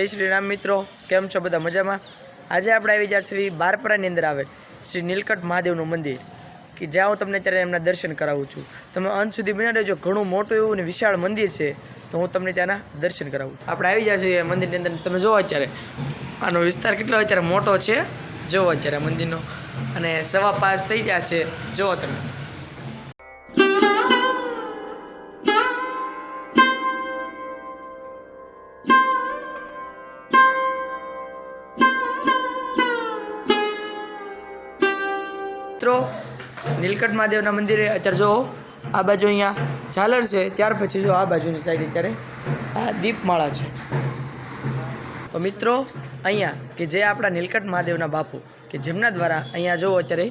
જય શ્રી રામ મિત્રો, કેમ છો બધા મજામાં? આજે આપણે આવી ગયા છીએ બારપરાની અંદર આવે શ્રી નીલકંઠ મહાદેવનું મંદિર, કે જ્યાં હું તમને ત્યારે એમના દર્શન કરાવું છું. તમે અંત સુધી બન્યા રહેજો, ઘણું મોટું એવું ને વિશાળ મંદિર છે, તો હું તમને ત્યાંના દર્શન કરાવું આપણે આવી ગયા છીએ મંદિરની અંદર, તમે જુઓ અત્યારે, આનો વિસ્તાર કેટલો અત્યારે મોટો છે જુઓ અત્યારે મંદિરનો, અને સવા પાસ થઈ ગયા છે જુઓ તમે. મિત્રો, નીલકંઠ મહાદેવના મંદિરે અત્યારે જો આ બાજુ અહીંયા ઝાલર છે, ત્યાર પછી જો આ બાજુની સાઈડ અત્યારે આ દીપમાળા છે. તો મિત્રો, અહીંયા કે જે આપણા નીલકંઠ મહાદેવના બાપુ કે જેમના દ્વારા અહીંયા જુઓ અત્યારે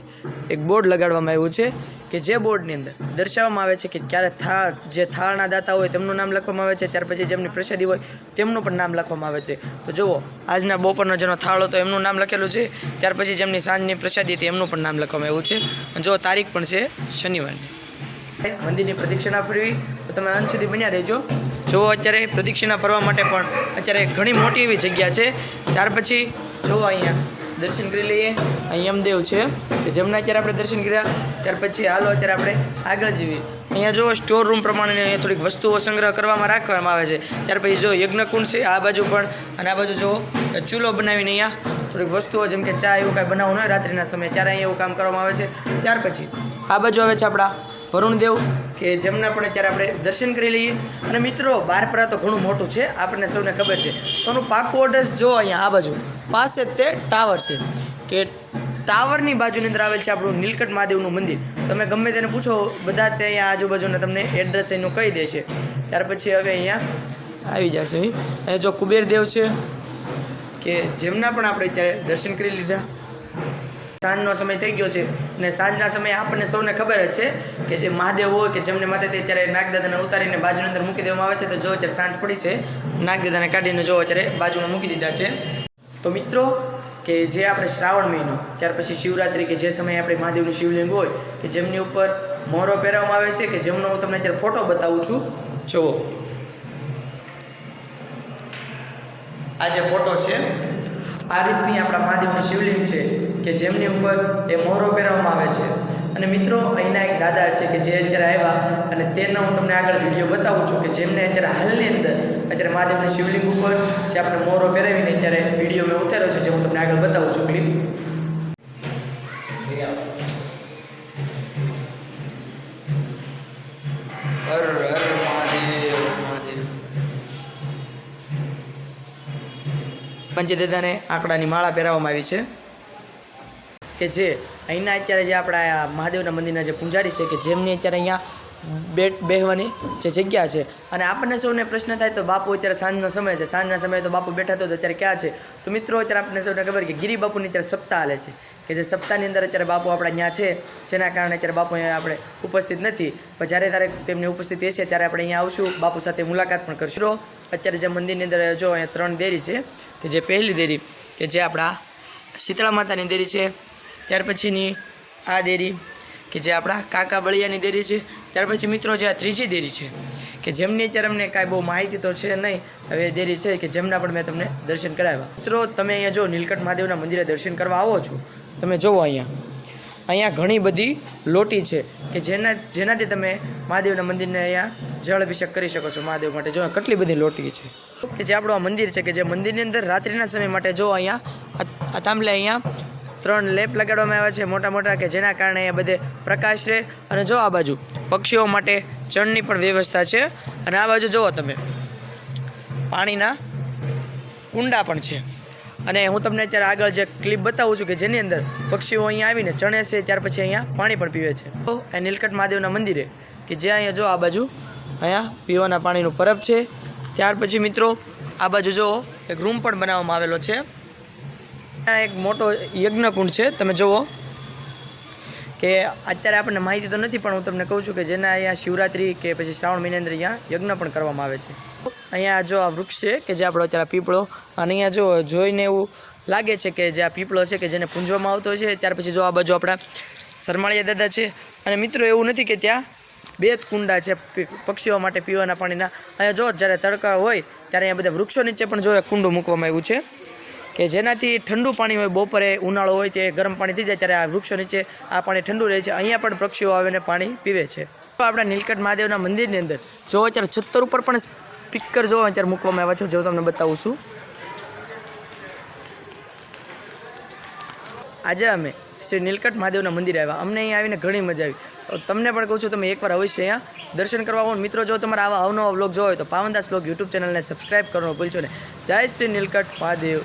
એક બોર્ડ લગાડવામાં આવ્યું છે કે જે બોર્ડની અંદર દર્શાવવામાં આવે છે કે ક્યારે થાળ જે થાળના દાતા હોય તેમનું નામ લખવામાં આવે છે, ત્યાર પછી જેમની પ્રસાદી હોય તેમનું પણ નામ લખવામાં આવે છે. તો જુઓ, આજના બપોરનો જેનો થાળ હતો એમનું નામ લખેલું છે, ત્યાર પછી જેમની સાંજની પ્રસાદી હતી એમનું પણ નામ લખવામાં આવ્યું છે. અને જુઓ, તારીખ પણ છે શનિવારની. મંદિરની પ્રદક્ષિણા ફરવી, તો તમે અંત સુધી બન્યા રહેજો. જુઓ, અત્યારે પ્રદક્ષિણા ફરવા માટે પણ અત્યારે ઘણી મોટી એવી જગ્યા છે. ત્યાર પછી જુઓ અહીંયા. દર્શન કરી લઈએ. અહીં યમદેવ છે, કે જેમના અત્યારે આપણે દર્શન કર્યા, ત્યાર પછી હાલો અત્યારે આપણે આગળ જઈએ. અહીંયા જો સ્ટોર રૂમ પ્રમાણે અહીંયા થોડીક વસ્તુઓ સંગ્રહ કરવામાં રાખવામાં આવે છે. ત્યાર પછી જો યજ્ઞકુંડ છે, આ બાજુ પણ, અને આ બાજુ જો ચૂલો બનાવીને અહીંયા થોડીક વસ્તુઓ, જેમ કે ચા એવું કાંઈ બનાવવું હોય રાત્રિના સમયે, ત્યારે અહીંયા એવું કામ કરવામાં આવે છે. ત્યાર પછી આ બાજુ આવે છે આપણા વરુણદેવ, કે જેમના પણ અત્યારે આપણે દર્શન કરી લઈએ. અને મિત્રો બારપરા તો ઘણું મોટું છે, આપણને સૌને ખબર છે. તો પાકું ઓર્ડર્સ જો અહીંયા આ બાજુ. પાસે તે ટાવર છે. કે ટાવરની બાજુની અંદર આવેલ છે આપણું નીલકંઠ મહાદેવનું મંદિર. તમે ગમે તેને પૂછો, બધા તે અહીંયા આજુબાજુના તમને એડ્રેસ એનું કહી દેશે. ત્યાર પછી હવે અહીંયા આવી જશે. અહીંયા જો કુબેરદેવ છે, કે જેમના પણ આપણે અત્યારે દર્શન કરી લીધા. સાંજનો સમય થઈ ગયો છે અને સાંજના સમયે આપણને સૌને ખબર જ છે કે જે મહાદેવ હોય કે જેમને માથે તે અત્યારે નાગદાદાને ઉતારીને બાજુની અંદર મૂકી દેવામાં આવે છે, તો જો અત્યારે સાંજ પડી છે, નાગદાદાને કાઢીને જો અત્યારે બાજુમાં મૂકી દીધા છે. તો મિત્રો, કે જે આપણે શ્રાવણ મહિનો, ત્યાર પછી શિવરાત્રિ કે જે સમયે આપણે મહાદેવનું શિવલિંગ હોય, કે જેમની ઉપર મોરો પહેરવામાં આવે છે, કે જેમનો હું તમને અત્યારે ફોટો બતાવું છું, જુઓ. આ જે ફોટો છે, આ રીતની આપણા મહાદેવનું શિવલિંગ છે, કે જેમની ઉપર એ મોહરો પહેરવામાં આવે છે. અને મિત્રો અહીંના એક દાદા છે કે જે અત્યારે આવ્યા અને તેનો હું તમને આગળ વીડિયો બતાવું છું કે જેમને અત્યારે હાલની અંદર અત્યારે મહાદેવની શિવલિંગ ઉપર જે આપણે મોરો પહેરાવીને અત્યારે વીડિયો મેં ઉતાર્યો છે જે હું તમને આગળ બતાવું છું ક્લિપ પંચદેદાને આંકડાની માળા પહેરાવવામાં આવી છે. કે જે અહીંના અત્યારે જે આપણા મહાદેવના મંદિરના જે પૂંજારી છે કે જેમની અત્યારે અહીંયા બેટ બેહવાની જે જગ્યા છે. અને આપણને સૌને પ્રશ્ન થાય તો બાપુ અત્યારે સાંજનો સમય છે. સાંજના સમયે તો બાપુ બેઠા તો અત્યારે ક્યાં છે? તો મિત્રો અત્યારે આપણને સૌને ખબર કે ગિરી બાપુની અત્યારે સપ્તાહ હાલે છે. કે જે સપ્તાહની અંદર અત્યારે બાપુ આપણા ત્યાં છે, જેના કારણે અત્યારે બાપુ અહીંયા આપણે ઉપસ્થિત નથી. પણ જ્યારે ત્યારે તેમની ઉપસ્થિતિ હશે ત્યારે આપણે અહીંયા આવશું. બાપુ સાથે મુલાકાત પણ કરશું. અત્યારે જે મંદિરની અંદર જો અહીંયા ત્રણ દેરી છે, કે જે પહેલી દેરી, કે જે આપણા શીતળા માતાની દેરી છે ત્યાર પછીની આ દેરી, કે જે આપણા કાકા બળિયાની દેરી છે, ત્યાર પછી મિત્રો જે આ ત્રીજી દેરી છે, કે જેમની અત્યારે અમને કાંઈ બહુ માહિતી તો છે નહીં, હવે દેરી છે કે જેમના પણ મેં તમને દર્શન કરાવ્યા. મિત્રો, તમે અહીંયા જો નીલકંઠ મહાદેવના મંદિરે દર્શન કરવા આવો છો, તમે જુઓ અહીંયા. અહીંયા ઘણી બધી લોટી છે, કે જેના, જેનાથી તમે મહાદેવના મંદિરને અહીંયા જળ અભિષેક કરી શકો છો મહાદેવ માટે. જો, કેટલી બધી લોટી છે. કે જે આપણું આ મંદિર છે, કે જે મંદિરની અંદર રાત્રિના સમય માટે જો અહીંયા આ- થાંભલે અહીંયા ત્રણ લેપ લગાડવામાં આવ્યા છે મોટા મોટા કે જેના કારણે એ બધે પ્રકાશ રહે. અને જો આ બાજુ પક્ષીઓ માટે ચણની પણ વ્યવસ્થા છે. અને આ બાજુ જુઓ તમે, પાણીના કુંડા પણ છે. અને હું તમને અત્યારે આગળ જે ક્લિપ બતાવું છું કે જેની અંદર પક્ષીઓ અહીંયા આવીને ચણે છે, ત્યાર પછી અહીંયા પાણી પણ પીવે છે. તો એ નીલકંઠ મહાદેવના મંદિરે, કે જે અહીંયા જો આ બાજુ અહીંયા પીવાના પાણીનું પરબ છે. ત્યાર પછી મિત્રો, આ બાજુ જો એક રૂમ પણ બનાવવામાં આવેલો છે. ત્યાં એક મોટો યજ્ઞકુંડ છે. તમે જુઓ કે અત્યારે આપણને માહિતી તો નથી, પણ હું તમને કહું છું કે જેના અહીંયા શિવરાત્રિ કે પછી શ્રાવણ મહિના અંદર અહીંયા યજ્ઞ પણ કરવામાં આવે છે. અહીંયા જો આ વૃક્ષ છે કે જે આપણો અત્યારે પીપળો, અને અહીંયા જો જોઈને એવું લાગે છે કે જે આ પીપળો છે કે જેને પૂંજવામાં આવતો છે, ત્યાર પછી જો આ બાજુ આપણા સરમાળિયા દાદા છે. અને મિત્રો, એવું નથી કે ત્યાં બે જ કુંડા છે પક્ષીઓ માટે પીવાના પાણીના. અહીંયા જો જ્યારે તડકા હોય, ત્યારે અહીંયા બધા વૃક્ષો નીચે પણ જો કુંડું મૂકવામાં આવ્યું છે. કે જેનાથી ઠંડુ પાણી હોય, બપોરે ઉનાળો હોય, તે ગરમ પાણી થઈ જાય, ત્યારે આ વૃક્ષો નીચે આ પાણી ઠંડુ રહે છે. અહીંયા પણ પક્ષીઓ આવીને પાણી પીવે છે. તો આપણા નીલકંઠ મહાદેવના મંદિરની અંદર જો અત્યારે છત્તર ઉપર પણ સ્પીકર જો અત્યારે મૂકવામાં આવ્યા છે, જો તમને બતાવું છું. આજે અમે શ્રી નીલકંઠ મહાદેવના મંદિરે આવ્યા. અમને અહીંયા આવીને ઘણી મજા આવી. તમને પણ કહું છું, તમે એકવાર અવશ્ય અહીંયા દર્શન કરવા આવો. મિત્રો, જો તમારા આવા અવનવા બ્લોગ જોવો હોય, તો પાવનદાસ બ્લોગ યુટ્યુબ ચેનલને સબસ્ક્રાઈબ કરવાનું ભૂલશો ને જય શ્રી નીલકંઠ મહાદેવ.